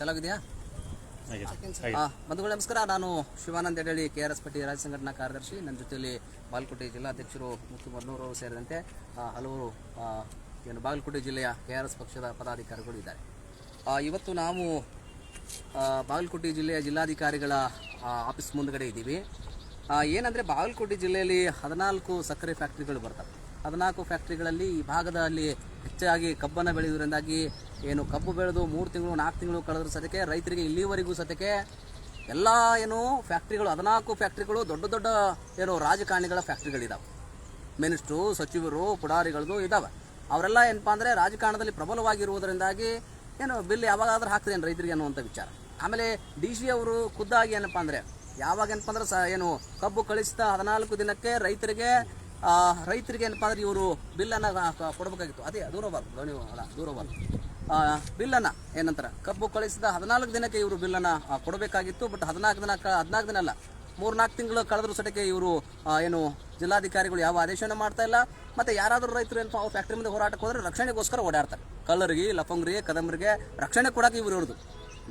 ಚೆನ್ನಾಗಿದೆಯಾ ಬಂಧುಗಳು ನಮಸ್ಕಾರ. ನಾನು Shivanand Edalli K R S party ರಾಜ್ಯ ಸಂಘಟನಾ ಕಾರ್ಯದರ್ಶಿ. ನನ್ನ ಜೊತೆಯಲ್ಲಿ ಬಾಗಲಕೋಟೆ ಜಿಲ್ಲಾಧ್ಯಕ್ಷರು ಮತ್ತು ಮನ್ನೂರು ಸೇರಿದಂತೆ ಹಲವರು ಏನು ಬಾಗಲಕೋಟೆ ಜಿಲ್ಲೆಯ ಕೆ ಆರ್ ಎಸ್ ಪಕ್ಷದ ಪದಾಧಿಕಾರಿಗಳು ಇದ್ದಾರೆ. ಇವತ್ತು ನಾವು ಬಾಗಲಕೋಟೆ ಜಿಲ್ಲೆಯ ಜಿಲ್ಲಾಧಿಕಾರಿಗಳ ಆಫೀಸ್ ಮುಂದಗಡೆ ಇದ್ದೀವಿ. ಏನಂದ್ರೆ ಬಾಗಲಕೋಟೆ ಜಿಲ್ಲೆಯಲ್ಲಿ ಹದಿನಾಲ್ಕು ಸಕ್ಕರೆ ಫ್ಯಾಕ್ಟ್ರಿಗಳು ಬರ್ತವೆ. ಹದಿನಾಲ್ಕು ಫ್ಯಾಕ್ಟ್ರಿಗಳಲ್ಲಿ ಈ ಭಾಗದಲ್ಲಿ ಹೆಚ್ಚಾಗಿ ಕಬ್ಬನ್ನು ಬೆಳೆಯುವುದರಿಂದಾಗಿ ಏನು ಕಬ್ಬು ಬೆಳೆದು ಮೂರು ತಿಂಗಳು, ನಾಲ್ಕು ತಿಂಗಳು ಕಳೆದ್ರ ಸದ್ಯಕ್ಕೆ ರೈತರಿಗೆ ಇಲ್ಲಿವರೆಗೂ ಸದ್ಯಕ್ಕೆ ಎಲ್ಲ ಏನು ಫ್ಯಾಕ್ಟ್ರಿಗಳು, ಹದಿನಾಲ್ಕು ಫ್ಯಾಕ್ಟ್ರಿಗಳು ದೊಡ್ಡ ದೊಡ್ಡ ಏನು ರಾಜಕಾರಣಿಗಳ ಫ್ಯಾಕ್ಟ್ರಿಗಳಿದ್ದಾವೆ ಮಿನಿಸ್ಟ್ರು, ಸಚಿವರು, ಪುಡಾರಿಗಳದು ಇದ್ದಾವೆ ಅವರೆಲ್ಲ ಏನಪ್ಪ ಅಂದರೆ ರಾಜಕಾರಣದಲ್ಲಿ ಪ್ರಬಲವಾಗಿರುವುದರಿಂದಾಗಿ ಏನು ಬಿಲ್ ಯಾವಾಗಾದರೂ ಹಾಕ್ತಿದೇನು ರೈತರಿಗೆ ಅನ್ನುವಂಥ ವಿಚಾರ. ಆಮೇಲೆ ಡಿ ಸಿ ಅವರು ಖುದ್ದಾಗಿ ಏನಪ್ಪ ಅಂದರೆ ಯಾವಾಗ ಏನಪ್ಪ ಅಂದ್ರೆ ಸ ಏನು ಕಬ್ಬು ಕಳಿಸಿದ ಹದಿನಾಲ್ಕು ದಿನಕ್ಕೆ ರೈತರಿಗೆ ರೈತರಿಗೆ ಏನಪ್ಪ ಅಂದ್ರೆ ಇವರು ಬಿಲ್ಲನ್ನು ಕೊಡಬೇಕಾಗಿತ್ತು. ಅದೇ, ದೂರ ಧ್ವನಿ ಅಲ್ಲ, ದೂರ ಬರ್ತದೆ ಬಿಲ್ಲನ್ನು ಏನಂತಾರೆ? ಕಬ್ಬು ಕಳಿಸಿದ ಹದಿನಾಲ್ಕು ದಿನಕ್ಕೆ ಇವರು ಬಿಲ್ಲನ್ನು ಕೊಡಬೇಕಾಗಿತ್ತು. ಬಟ್ ಹದಿನಾಲ್ಕು ದಿನ ಹದಿನಾಲ್ಕು ದಿನ ಅಲ್ಲ ಮೂರ್ನಾಲ್ಕು ತಿಂಗಳು ಕಳೆದ್ರು ಸಟಕ್ಕೆ ಇವರು ಏನು, ಜಿಲ್ಲಾಧಿಕಾರಿಗಳು ಯಾವ ಆದೇಶವನ್ನು ಮಾಡ್ತಾ ಇಲ್ಲ. ಮತ್ತೆ ಯಾರಾದರೂ ರೈತರು ಏನಪ್ಪ, ಅವ್ರ ಫ್ಯಾಕ್ಟ್ರಿ ಮುಂದೆ ಹೋರಾಟಕ್ಕೆ ಹೋದ್ರೆ ರಕ್ಷಣೆಗೋಸ್ಕರ ಓಡಾಡ್ತಾರೆ. ಕಲ್ಲರಿಗೆ ಲಫಂಗ್ರಿಗೆ, ಕದಂಬರಿಗೆ ರಕ್ಷಣೆ ಕೊಡಕ್ಕೆ ಇವರು ಇರೋದು.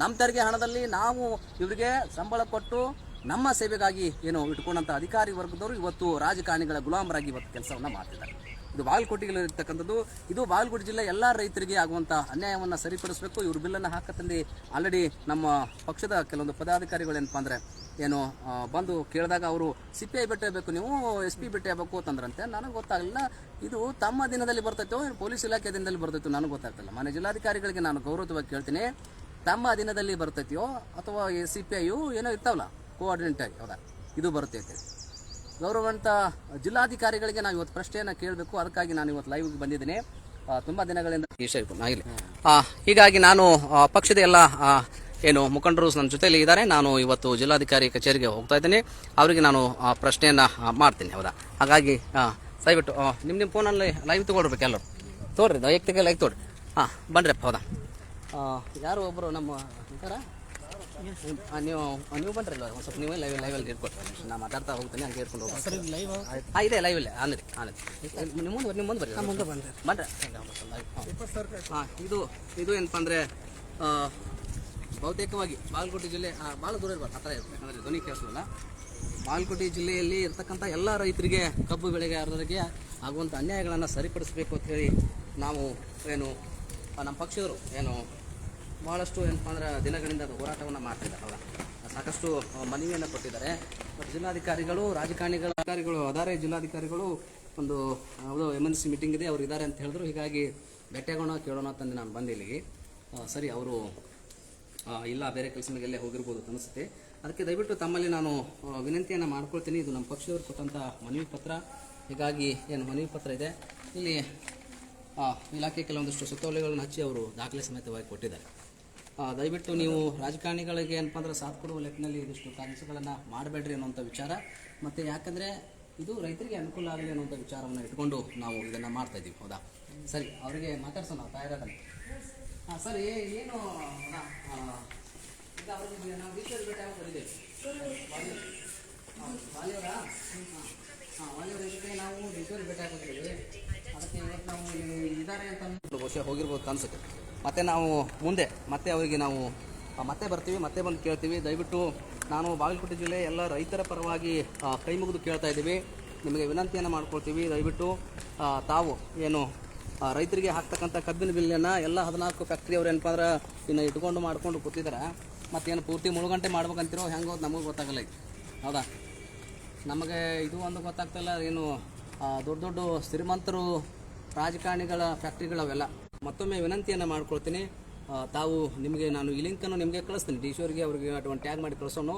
ನಮ್ಮ ತೆರಿಗೆ ಹಣದಲ್ಲಿ ನಾವು ಇವರಿಗೆ ಸಂಬಳ ಕೊಟ್ಟು ನಮ್ಮ ಸೇವೆಗಾಗಿ ಏನು ಇಟ್ಕೊಂಡಂಥ ಅಧಿಕಾರಿ ವರ್ಗದವರು ಇವತ್ತು ರಾಜಕಾರಣಿಗಳ ಗುಲಾಮರಾಗಿ ಇವತ್ತು ಕೆಲಸವನ್ನು ಮಾಡ್ತಿದ್ದಾರೆ. ಇದು ಬಾಗಲಕೋಟೆಯಲ್ಲಿರ್ತಕ್ಕಂಥದ್ದು ಇದು ಬಾಗಲಕೋಟೆ ಜಿಲ್ಲೆ ಎಲ್ಲ ರೈತರಿಗೆ ಆಗುವಂಥ ಅನ್ಯಾಯವನ್ನು ಸರಿಪಡಿಸಬೇಕು. ಇವರು ಬಿಲ್ಲನ್ನು ಹಾಕತ್ತಂದು ಆಲ್ರೆಡಿ ನಮ್ಮ ಪಕ್ಷದ ಕೆಲವೊಂದು ಪದಾಧಿಕಾರಿಗಳು ಏನಪ್ಪ ಅಂದರೆ ಏನು ಬಂದು ಕೇಳಿದಾಗ ಅವರು ಸಿ ಪಿ ಐ ಭೇಟಿಯಾಗಬೇಕು ನೀವು ಎಸ್ ಪಿ ಭೇಟಿಯಾಗಬೇಕು ಅಂತಂದ್ರಂತೆ. ನನಗೆ ಗೊತ್ತಾಗಲಿಲ್ಲ. ಇದು ತಮ್ಮ ದಿನದಲ್ಲಿ ಬರ್ತೈತೋ ಪೊಲೀಸ್ ಇಲಾಖೆ ದಿನದಲ್ಲಿ ಬರ್ತೈತೋ ನನಗೆ ಗೊತ್ತಾಗ್ತಿಲ್ಲ. ಮನೆ ಜಿಲ್ಲಾಧಿಕಾರಿಗಳಿಗೆ ನಾನು ಗೌರವವಾಗಿ ಕೇಳ್ತೀನಿ. ತಮ್ಮ ದಿನದಲ್ಲಿ ಬರ್ತೈತಿಯೋ ಅಥವಾ ಸಿ ಪಿ ಐಯು ಏನೋ ಇರ್ತಾವಲ್ಲ ಕೋಆರ್ಡಿನೇಟ್ ಆಗಿ, ಹೌದಾ? ಇದು ಬರ್ತೈತೆ ಗೌರವಂತ ಜಿಲ್ಲಾಧಿಕಾರಿಗಳಿಗೆ ನಾವು ಇವತ್ತು ಪ್ರಶ್ನೆಯನ್ನು ಕೇಳಬೇಕು. ಅದಕ್ಕಾಗಿ ನಾನು ಇವತ್ತು ಲೈವ್ಗೆ ಬಂದಿದ್ದೀನಿ. ತುಂಬ ದಿನಗಳಿಂದ ಆಗಲಿ ಹೀಗಾಗಿ ನಾನು ಪಕ್ಷದ ಎಲ್ಲ ಏನು ಮುಖಂಡರು ನನ್ನ ಜೊತೆಯಲ್ಲಿ ಇದ್ದಾರೆ. ನಾನು ಇವತ್ತು ಜಿಲ್ಲಾಧಿಕಾರಿ ಕಚೇರಿಗೆ ಹೋಗ್ತಾ ಇದ್ದೀನಿ. ಅವರಿಗೆ ನಾನು ಪ್ರಶ್ನೆಯನ್ನು ಮಾಡ್ತೀನಿ, ಹೌದಾ? ಹಾಗಾಗಿ ದಯವಿಟ್ಟು ನಿಮ್ಮ ನಿಮ್ಮ ಫೋನಲ್ಲಿ ಲೈವ್ ತೊಗೊಳ್ಬೇಕು ಎಲ್ಲರೂ. ತೋಡ್ರಿ ವೈಯಕ್ತಿಕ ಲೈವ್ ತೋಡ್ರಿ ಹಾಂ ಬನ್ರಿ ಹೌದಾ? ಯಾರು ಒಬ್ಬರು ನಮ್ಮ ನೀವು ಬಂದ್ರಲ್ಲ ನೀವು ಬನ್ರಲ್ಲ ಒಂದು ಸ್ವಲ್ಪ ನೀವೇ ಲೈವ್ ಲೈವಲ್ಲಿ ಇಟ್ಕೊಟ್ಟು ನಾ ಮಾತಾಡ್ತಾ ಹೋಗ್ತೀನಿ ಹಂಗೆ ಹೇಳ್ಕೊಂಡು ಹೋಗಿ ಲೈವ್ ಹಾಂ ಇದೆ ಲೈವ್ ಇಲ್ಲ ಆನರಿ ಆನರಿ ನಿಮ್ಮ ಮುಂದೆ ನಿಮ್ಮ ಮುಂದೆ ಬರ್ರಿ ಮುಂದೆ ಬಂದ್ರೆ ಬಂದ್ರೆ ಹಾಂ ಇದು ಇದು ಏನಪ್ಪ ಅಂದರೆ ಬಹುತೇಕವಾಗಿ ಬಾಗಲಕೋಟೆ ಜಿಲ್ಲೆ ಭಾಳ ದೂರ ಇರ್ಬಾರ್ದು ಆ ಥರ ಇರ್ಬೇಕು ಯಾಕಂದರೆ ಧ್ವನಿ ಕೇಳಿಸಲ್ಲ ಬಾಗಲಕೋಟೆ ಜಿಲ್ಲೆಯಲ್ಲಿ ಇರ್ತಕ್ಕಂಥ ಎಲ್ಲ ರೈತರಿಗೆ ಕಬ್ಬು ಬೆಳೆಗಾರರಿಗೆ ಆಗುವಂಥ ಅನ್ಯಾಯಗಳನ್ನು ಸರಿಪಡಿಸಬೇಕು ಅಂತ ಹೇಳಿ ನಾವು ಏನು ನಮ್ಮ ಪಕ್ಷದವರು ಏನು ಭಾಳಷ್ಟು ಏನಪ್ಪ ಅಂದ್ರೆ ದಿನಗಳಿಂದ ಹೋರಾಟವನ್ನು ಮಾಡ್ತಿದ್ದಾರೆ ಅವರ. ಸಾಕಷ್ಟು ಮನವಿಯನ್ನು ಕೊಟ್ಟಿದ್ದಾರೆ. ಮತ್ತು ಜಿಲ್ಲಾಧಿಕಾರಿಗಳು, ರಾಜಕಾರಣಿಗಳ ಅಧಿಕಾರಿಗಳು, ಅದಾರೆ ಜಿಲ್ಲಾಧಿಕಾರಿಗಳು ಒಂದು ಅವರು ಸಿ ಮೀಟಿಂಗ್ ಇದೆ, ಅವ್ರು ಇದ್ದಾರೆ ಅಂತ ಹೇಳಿದ್ರು. ಹೀಗಾಗಿ ಭೇಟಿಯಾಗೋಣ ಕೇಳೋಣ ಅಂತಂದು ನಾನು ಬಂದೆ ಇಲ್ಲಿಗೆ ಸರಿ, ಅವರು ಇಲ್ಲ, ಬೇರೆ ಕೆಲಸ ಹೋಗಿರ್ಬೋದು ಅನಿಸುತ್ತೆ. ಅದಕ್ಕೆ ದಯವಿಟ್ಟು ತಮ್ಮಲ್ಲಿ ನಾನು ವಿನಂತಿಯನ್ನು ಮಾಡ್ಕೊಳ್ತೀನಿ. ಇದು ನಮ್ಮ ಪಕ್ಷದವ್ರು ಕೊಟ್ಟಂಥ ಮನವಿ ಪತ್ರ. ಹೀಗಾಗಿ ಏನು ಮನವಿ ಪತ್ರ ಇದೆ. ಇಲ್ಲಿ ಇಲಾಖೆ ಕೆಲವೊಂದಿಷ್ಟು ಸುತ್ತೋಲೆಗಳನ್ನು ಹಚ್ಚಿ ಅವರು ದಾಖಲೆ ಸಮೇತವಾಗಿ ಕೊಟ್ಟಿದ್ದಾರೆ. ದಯವಿಟ್ಟು ನೀವು ರಾಜಕಾರಣಿಗಳಿಗೆ ಏನಪ್ಪ ಅಂದ್ರೆ ಸಾಥ್ ಕೊಡುವ ಲೆಕ್ಕನಲ್ಲಿ ಇದಿಷ್ಟು ಕೆಲಸಗಳನ್ನು ಮಾಡಬೇಡ್ರಿ ಅನ್ನೋಂಥ ವಿಚಾರ. ಮತ್ತು ಯಾಕಂದರೆ ಇದು ರೈತರಿಗೆ ಅನುಕೂಲ ಆಗಲಿ ಅನ್ನೋಂಥ ವಿಚಾರವನ್ನು ಇಟ್ಕೊಂಡು ನಾವು ಇದನ್ನು ಮಾಡ್ತಾ ಇದ್ದೀವಿ. ಹೌದಾ? ಸರಿ, ಅವರಿಗೆ ಮಾತಾಡ್ಸೋಣ ತಾಯಿರಾದಲ್ಲಿ ಹಾಂ, ಸರ್, ಏನು ನಾವು ಹಾಂ ವಾಲಿಯವರ ನಾವು ಅದಕ್ಕೆ ನಾವು ಇದ್ದಾರೆ ಅಂತ ಬಹುಶಃ ಹೋಗಿರ್ಬೋದು ಅನ್ಸುತ್ತೆ ಮತ್ತೆ ನಾವು ಮುಂದೆ, ಮತ್ತೆ ಅವರಿಗೆ ನಾವು ಮತ್ತೆ ಬರ್ತೀವಿ, ಮತ್ತೆ ಬಂದು ಕೇಳ್ತೀವಿ. ದಯವಿಟ್ಟು ನಾನು ಬಾಗಲಕೋಟೆ ಜಿಲ್ಲೆ ಎಲ್ಲ ರೈತರ ಪರವಾಗಿ ಕೈ ಮುಗಿದು ಕೇಳ್ತಾ ಇದ್ದೀವಿ. ನಿಮಗೆ ವಿನಂತಿಯನ್ನು ಮಾಡ್ಕೊಳ್ತೀವಿ. ದಯವಿಟ್ಟು ತಾವು ಏನು ರೈತರಿಗೆ ಹಾಕ್ತಕ್ಕಂಥ ಕಬ್ಬಿನ ಬಿಲ್ಲನ್ನು ಎಲ್ಲ ಹದಿನಾಲ್ಕು ಫ್ಯಾಕ್ಟ್ರಿ ಅವ್ರು ಏನಪ್ಪ ಅಂದ್ರೆ ಇನ್ನು ಇಟ್ಕೊಂಡು ಮಾಡ್ಕೊಂಡು ಕೂತಿದ್ದಾರೆ. ಮತ್ತೇನು ಪೂರ್ತಿ ಮುಳುಗಂಟೆ ಮಾಡ್ಬೇಕಂತಿರೋ ಹೆಂಗೋ ನಮಗೆ ಗೊತ್ತಾಗಲ್ಲ ಹೌದಾ? ನಮಗೆ ಇದು ಒಂದು ಗೊತ್ತಾಗ್ತಿಲ್ಲ ಏನು ದೊಡ್ಡ ದೊಡ್ಡ ಶ್ರೀಮಂತರು ರಾಜಕಾರಣಿಗಳ ಫ್ಯಾಕ್ಟ್ರಿಗಳವೆಲ್ಲ ಮತ್ತೊಮ್ಮೆ ವಿನಂತಿಯನ್ನು ಮಾಡ್ಕೊಳ್ತೀನಿ. ತಾವು ನಿಮಗೆ ನಾನು ಈ ಲಿಂಕನ್ನು ನಿಮಗೆ ಕಳಿಸ್ತೀನಿ. ಡಿ ಅವರಿಗೆ ಒಂದು ಟ್ಯಾಗ್ ಮಾಡಿ ಕಳಿಸೋನು.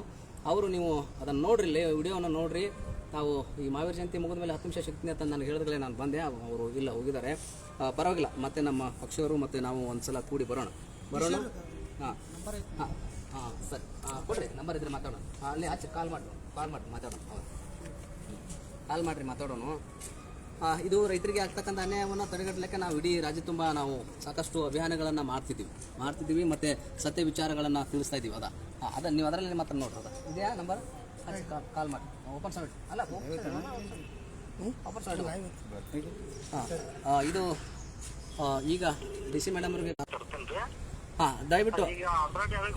ಅವರು ನೀವು ಅದನ್ನು ನೋಡ್ರಿ ಇಲ್ಲಿ ವಿಡಿಯೋವನ್ನು ನೋಡ್ರಿ. ತಾವು ಈ ಮಹಾವೀರ ಜಯಂತಿ ಮುಗಿದ ಮೇಲೆ ಹತ್ತು ನಿಮಿಷ ಶಕ್ತಿ ಅಂತ ನಾನು ಹೇಳಿದ್ರೆ ನಾನು ಬಂದೆ. ಅವರು ಇಲ್ಲ ಹೋಗಿದ್ದಾರೆ. ಪರವಾಗಿಲ್ಲ ಮತ್ತೆ ನಮ್ಮ ಪಕ್ಷವರು ಮತ್ತೆ ನಾವು ಒಂದ್ಸಲ ಕೂಡಿ ಬರೋಣ. ಬರೋಣ? ಹಾಂ. ಹಾಂ ಹಾಂ ಸರಿ. ಹಾಂ ಕೊಡ್ರಿ ನಂಬರ್ ಇದ್ರೆ ಮಾತಾಡೋಣ. ಹಾಂ, ಅಲ್ಲಿ ಆಚೆ ಕಾಲ್ ಮಾಡೋಣ ಕಾಲ್ ಮಾಡಿ ಮಾತಾಡೋಣ. ಹೌದು. ಕಾಲ್ ಮಾಡಿರಿ ಮಾತಾಡೋಣ. ಇದು ರೈತರಿಗೆ ಆಗ್ತಕ್ಕಂಥ ಅನ್ಯಾಯವನ್ನು ತಡೆಗಟ್ಟಲಿಕ್ಕೆ ನಾವು ಇಡೀ ರಾಜ್ಯ ತುಂಬ ನಾವು ಸಾಕಷ್ಟು ಅಭಿಯಾನಗಳನ್ನು ಮಾಡ್ತಿದ್ದೀವಿ. ಮಾಡ್ತಿದ್ದೀವಿ ಮತ್ತು ಸತ್ಯ ವಿಚಾರಗಳನ್ನು ತಿಳಿಸ್ತಾ ಇದ್ದೀವಿ. ಅದ? ಅದ ನೀವು ಅದರಲ್ಲಿ ಮಾತ್ರ ನೋಡ್ರಿ ಅದ? ಇದೆಯಾ ನಂಬರ್? ಕಾಲ್ ಮಾಡಿ. ಓಪನ್ ಸರ್ ಅಲ್ಲ ಓಪನ್ ಸಬ್ಮಿಟ್ ಹಾಂ ಇದು ಈಗ ಡಿ ಸಿ ಮೇಡಮ್ ಅವ್ರಿಗೆ ಹಾ, ದಯವಿಟ್ಟು ಈಗ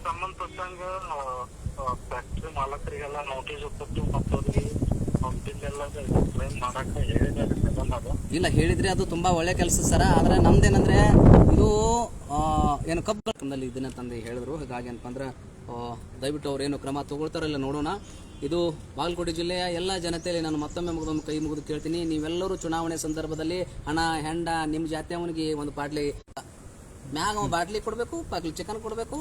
ಸಂಬಂಧಪಟ್ಟಂಗ ಫ್ಯಾಕ್ಟ್ರಿ ಮಾಲಕರಿಗೆಲ್ಲ ನೋಟಿಸ್ ಕೊಟ್ಟು ಮತ್ತು ಇಲ್ಲ, ಹೇಳಿದ್ರೆ ಅದು ತುಂಬಾ ಒಳ್ಳೆ ಕೆಲಸ ಸರ. ಆದ್ರೆ ನಮ್ದೇನಂದ್ರೆ, ಇದು ಏನು ಕಬ್ಬಲ್ಲಿ ಇದನ್ನ ತಂದೆ ಹೇಳಿದ್ರು. ಹಾಗಾಗಿ ಏನಪ್ಪ ಅಂದ್ರೆ ದಯವಿಟ್ಟು ಅವ್ರು ಏನು ಕ್ರಮ ತಗೊಳ್ತಾರಲ್ಲ ನೋಡೋಣ. ಇದು ಬಾಗಲಕೋಟೆ ಜಿಲ್ಲೆಯ ಎಲ್ಲ ಜನತೆಯಲ್ಲಿ ನಾನು ಮತ್ತೊಮ್ಮೆ ಮುಗಿದೊಮ್ಮೆ ಕೈ ಮುಗಿದು ಕೇಳ್ತೀನಿ. ನೀವೆಲ್ಲರೂ ಚುನಾವಣೆ ಸಂದರ್ಭದಲ್ಲಿ ಹಣ, ಹೆಂಡ ನಿಮ್ಮ ಜಾತಿಯವನಿಗೆ ಒಂದು ಬಾಟ್ಲಿ ಮ್ಯಾಗ ಬಾಟ್ಲಿ ಕೊಡಬೇಕು ಪಾಟ್ಲಿ ಚಿಕನ್ ಕೊಡಬೇಕು,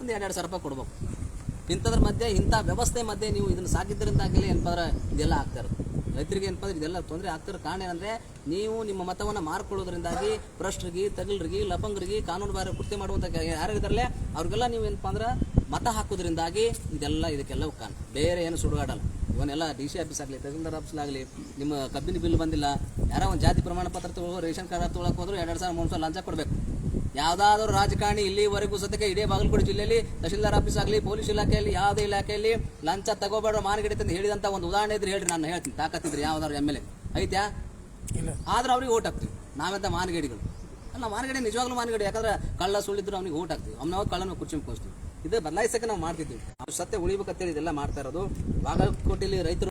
ಒಂದು ಎರಡು ಎರಡು ಸಾವಿರ ರೂಪಾಯಿ ಕೊಡ್ಬೇಕು. ಇಂಥದ್ರ ಮಧ್ಯೆ, ಇಂಥ ವ್ಯವಸ್ಥೆ ಮಧ್ಯೆ ನೀವು ಇದನ್ನು ಸಾಕಿದ್ದರಿಂದಾಗಲೇ ಏನಪ್ಪ ಅಂದ್ರೆ ಇದೆಲ್ಲ ಆಗ್ತಾ ಇರೋದು ರೈತರಿಗೆ ಏನಪ್ಪ ಅಂದ್ರೆ ಇದೆಲ್ಲ ತೊಂದರೆ ಆಗ್ತಿರೋ ಕಾರಣ ಏನಂದ್ರೆ, ನೀವು ನಿಮ್ಮ ಮತವನ್ನು ಮಾರ್ಕೊಳ್ಳೋದ್ರಿಂದಾಗಿ ಭ್ರಷ್ಟರಿಗೆ ತಗಲ್ರಿಗೆ ಲಪಂಗರಿಗೆ ಕಾನೂನು ಬಾರ ಕೃತ್ಯ ಮಾಡುವಂಥ ಯಾರು ಅವ್ರಿಗೆಲ್ಲ ನೀವು ಏನಪ್ಪ ಅಂದ್ರೆ ಮತ ಹಾಕೋದ್ರಿಂದಾಗಿ ಇದೆಲ್ಲ ಇದಕ್ಕೆಲ್ಲ ಕಾರಣ. ಬೇರೆ ಏನು ಸುಡುಗಾಡಲ್ಲ. ಇವನ್ನೆಲ್ಲ ಡಿ ಸಿ ಆಫೀಸ್ ಆಗಲಿ, ತಹಸೀಲ್ದಾರ್ ಆಫೀಸ್ ಆಗಲಿ, ನಿಮ್ಮ ಕಬ್ಬಿನ ಬಿಲ್ ಬಂದಿಲ್ಲ, ಯಾರೋ ಒಂದು ಜಾತಿ ಪ್ರಮಾಣ ಪತ್ರ ತಗೋ ರೇಷನ್ ಕಾರ್ಡ್ ತೊಗೊಳಕ್ಕೆ ಹೋದ್ರು ಎರಡು ಸಾವಿರ, ಮೂರು ಸಾವಿರ ಲಂಚ ಕೊಡಬೇಕು. ಯಾವುದಾದ್ರೂ ರಾಜಕಾರಣಿ ಇಲ್ಲಿವರೆಗೂ ಸದ್ಯಕ್ಕೆ ಇಡೀ ಬಾಗಲಕೋಟೆ ಜಿಲ್ಲೆಯಲ್ಲಿ ತಹಶೀಲ್ದಾರ್ ಆಫೀಸ್ ಆಗಲಿ ಪೊಲೀಸ್ ಇಲಾಖೆಯಲ್ಲಿ ಯಾವುದೇ ಇಲಾಖೆಯಲ್ಲಿ ಲಂಚ ತಗೋಬೇಡ ಮಾನಗಿಡಿ ಅಂತ ಹೇಳಿದಂತ ಒಂದು ಉದಾಹರಣೆ ಇದ್ರೆ ಹೇಳ್ರಿ ನಾನು ಹೇಳ್ತೀನಿ. ತಾಕತ್ತಿದ್ರೆ ಯಾವ್ದಾದ್ರು ಎಂ ಎಲ್ ಎ. ಐತ್ಯಾ? ಆದ್ರೆ ಅವ್ರಿಗೆ ಓಟ್ ಹಾಕ್ತೀವಿ. ನಾವೆಂತ ಮಾನಗಡಿಗಳು? ಅಲ್ಲ ಮಾನಗಡಿ ನಿಜವಾಗ್ಲೂ ಮಾನಗಡಿ ಯಾಕಂದ್ರೆ ಕಳ್ಳ ಸುಳ್ಳಿದ್ರು ಅವ್ನಿಗೆ ಓಟ್ ಹಾಕ್ತೀವಿ. ಅವ್ನ ಕಳ್ಳನ ಕುರ್ಚಿ ಕೋಸ್ತೀವಿ ಇದು ಬದಲಾಯಿಸಕ್ಕೆ ನಾವು ಮಾಡ್ತಿದ್ವಿ ಅವ್ರು ಸತ್ಯ ಉಳಿಬೇಕಂತೇಳಿ ಇದೆಲ್ಲ ಮಾಡ್ತಾ ಇರೋದು. ಬಾಗಲಕೋಟೆಯಲ್ಲಿ ರೈತರು